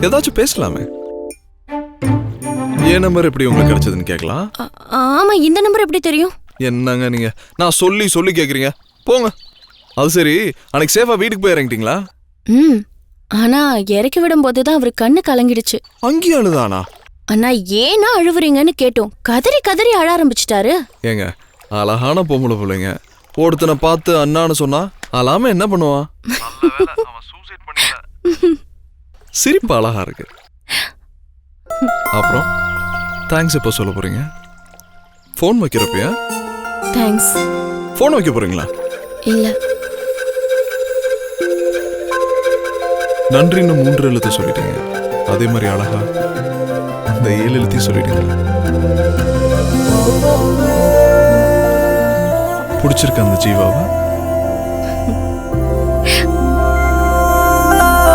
ஏதாச்சும் பேசலாமே. என் நம்பர் எப்படி உங்களுக்கு கிடைச்சதுன்னு கேட்கலாம்? ஆ- ஆமா இந்த நம்பர் எப்படி தெரியும்? என்னங்க நீங்க? நான் சொல்லி சொல்லி கேக்குறீங்க போங்க. அது சரி அன்னைக்கு சேஃபா வீட்டுக்கு போய் இறங்கிட்டீங்களா? ம் ஆனா இறக்கி விடும்போது தான் அவர் கண்ணு கலங்கிடுச்சு. அங்கேயும் அழுதானா? அண்ணா ஏன்னா அழுவுறீங்கன்னு கேட்டோம். கதறி கதறி அழ ஆரம்பிச்சிட்டாரு. ஏங்க அழகான பொம்பளை பிள்ளைங்க. ஒருத்தனை பார்த்து அண்ணான்னு சொன்னா அழாம என்ன பண்ணுவான்? சிரிப்பு அழகா இருக்கு. அப்புறம் தேங்க்ஸ் எப்போ சொல்ல போறீங்க? ஃபோன் வைக்கிறப்பயா? தேங்க்ஸ் ஃபோன் வைக்க போறீங்களா? இல்ல. நன்றின்னு மூன்று எழுத்து சொல்லிட்டீங்க. அதே மாதிரி அழகா அந்த ஏழு எழுத்தையும் சொல்லிட்டீங்க. பிடிச்சிருக்க அந்த ஜீவாவை?